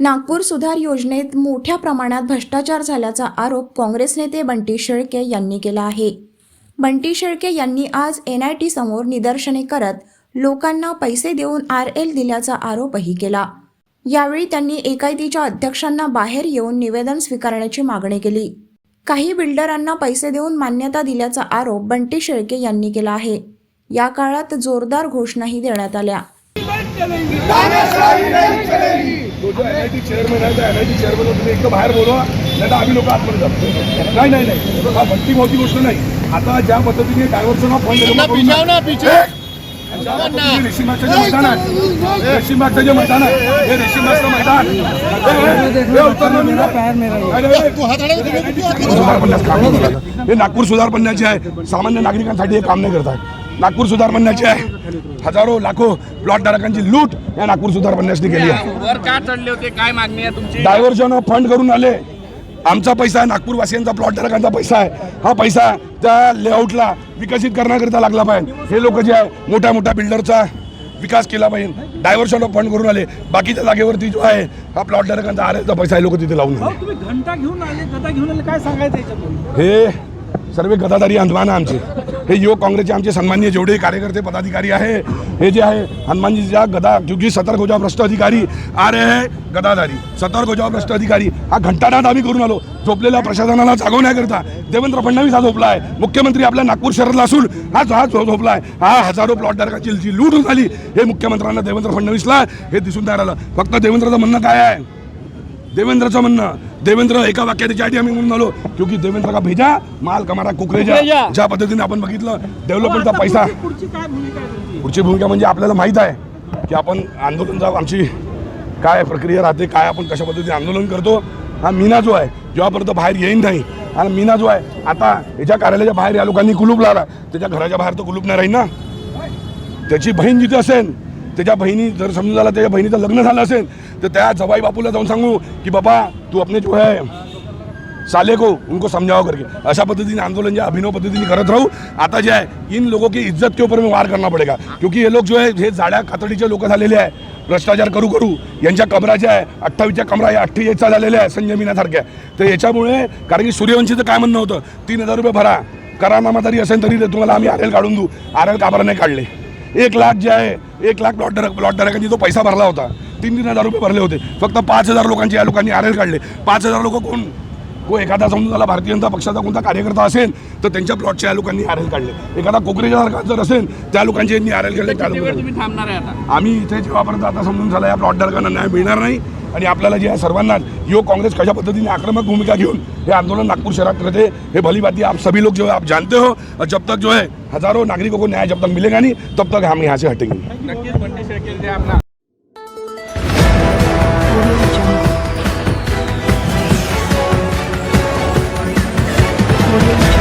नागपूर सुधार योजनेत मोठ्या प्रमाणात भ्रष्टाचार झाल्याचा आरोप काँग्रेस नेते बंटी शेळके यांनी केला आहे. बंटी शेळके यांनी आज एन आय टी समोर निदर्शने करत लोकांना पैसे देऊन आर एल दिल्याचा आरोपही केला. यावेळी त्यांनी एकायतीच्या अध्यक्षांना बाहेर येऊन निवेदन स्वीकारण्याची मागणी केली. काही बिल्डरांना पैसे देऊन मान्यता दिल्याचा आरोप बंटी शेळके यांनी केला आहे. या काळात जोरदार घोषणाही देण्यात आल्या आम्ही लोक आतमध्ये जातो नाही नाही नाही हा भक्ती मोठी गोष्ट नाही आता ज्या पद्धतीने डायव्हर्सन ऑफ फंड रेशीमागचं जे मैदान आहे रेशीमागचं जे मैदान आहे हे मैदान हे- हे. हे नागपूर सुधार पन्नाचे आहे सामान्य नागरिकांसाठी हे काम नाही करत आहे नागपूर सुधार पन्नाचे आहे. हजारो लाखो प्लॉट धारकांची लूट या नागपूर सुधार पन्नासने केली आहे. काय मागणी आहे तुमची? डायव्हर्जन ऑफ फंड करून आले. आमचा पैसा आहे नागपूरवासियांचा प्लॉट धारकांचा पैसा आहे. हा पैसा त्या लेआउटला विकसित करण्याकरिता लागला पाहिजे. हे लोक जे आहे मोठ्या मोठ्या बिल्डरचा विकास केला पाहिजे. डायव्हर्शन ऑफ फंड करून आले. बाकीच्या जागेवरती जो आहे हा प्लॉट धारकांचा आरेचा पैसा हे लोक तिथे लावून आले. तुम्ही घंटा घेऊन आले. गदा घेऊन आले. काय सांगायचं याच्यातून? हे सर्व गदादारी हनुमान आहे आमचे. हे युवक काँग्रेसचे आमचे सन्मान्य जेवढे कार्यकर्ते पदाधिकारी आहे हे जे आहे हनुमानजीच्या गदा क्योंकि सतर्क हो जाओ भ्रष्ट अधिकारी आरे है सतर्क हो जाओ भ्रष्ट अधिकारी. हा घंटानाद आम्ही करून आलो. झोपलेल्या प्रशासनाला जागवण्याकरता देवेंद्र फडणवीस हा झोपला आहे मुख्यमंत्री आपल्या नागपूर शहरातला असून हा हा झोपला आहे हा हजारो प्लॉटधारकाची जी लूट झाली. हे मुख्यमंत्र्यांना देवेंद्र फडणवीसला हे दिसून तयार आलं फक्त देवेंद्रचं म्हणणं काय आहे? देवेंद्रचं म्हणणं. देवेंद्र एका वाक्यात याच्यासाठी आम्ही म्हणून आलो क्योंकि देवेंद्र का भेजा? माल कमारा कुकरेजा. ज्या पद्धतीने आपण बघितलं डेव्हलपमेंटचा पैसा. आहे तुमची? पुढची भूमिका म्हणजे आपल्याला माहीत आहे की आपण आंदोलनचा आमची काय प्रक्रिया राहते काय आपण कशा पद्धतीने आंदोलन करतो हा मीना जो आहे जेव्हापर्यंत बाहेर येईन नाही आणि मीना जो आहे आता याच्या कार्यालयाच्या बाहेर या लोकांनी कुलूप लावला. त्याच्या घराच्या बाहेर तर कुलूप नाही राहील ना. त्याची बहीण जिथे असेल त्याच्या बहिणी जर समजून झाला त्याच्या बहिणीचं लग्न झालं असेल तर त्या जवाई बापूला जाऊन सांगू की बाबा तू अपने जो है साले को उनको समझाओ करके. अशा पद्धतीने आंदोलन जे अभिनव पद्धतीने करत राहू आता जे आहे इन लोगों की इज्जत के ऊपर में वार करना पडेगा. क्योंकि हे लोक जो आहे हे जाड्या कातडीचे लोक झालेले आहे. भ्रष्टाचार करू करू यांच्या कमरा ज्या आहे अठ्ठावीसच्या कमरा या अठ्ठेचाळीसचा झालेल्या आहे संजय मीनासारख्या तर याच्यामुळे कारण की सूर्यवंशीचं काय म्हणणं होतं? तीन हजार रुपये भरा. करारनामा जरी असेल तरी ते तुम्हाला आम्ही आर एल काढून देऊ. आर एल नाही काढले. एक लाख जे आहे एक लाख प्लॉट धारक प्लॉट धारकांनी जो पैसा भरला होता. तीन तीन हजार रुपये भरले होते. फक्त पाच हजार लोकांचे या लोकांनी आर एल काढले. पाच हजार लोक कोण? को एखादा समजून झाला भारतीय जनता पक्षाचा कोणता कार्यकर्ता असेल तर त्यांच्या प्लॉटच्या या लोकांनी आर एल काढले. एखादा कोकरेच्या जर असेल त्या लोकांचे यांनी आर एल काढले त्या लोकांनी आम्ही इथे जेव्हापर्यंत आता समजून झाला या प्लॉट धारकांना न्याय मिळणार नाही आणि आपल्याला जे आहे सर्वांना युवक कांग्रेस कशा पद्धतीने आक्रमक भूमिका घेऊन हे आंदोलन नागपूर शहरात करते हे भली बाती आप सभी लोग जो है आप जानते हो और जब तक जो है हजारों नागरिकों को न्याय जब तक मिलेगा नहीं तब तक हम यहाँ से हटेंगे audio.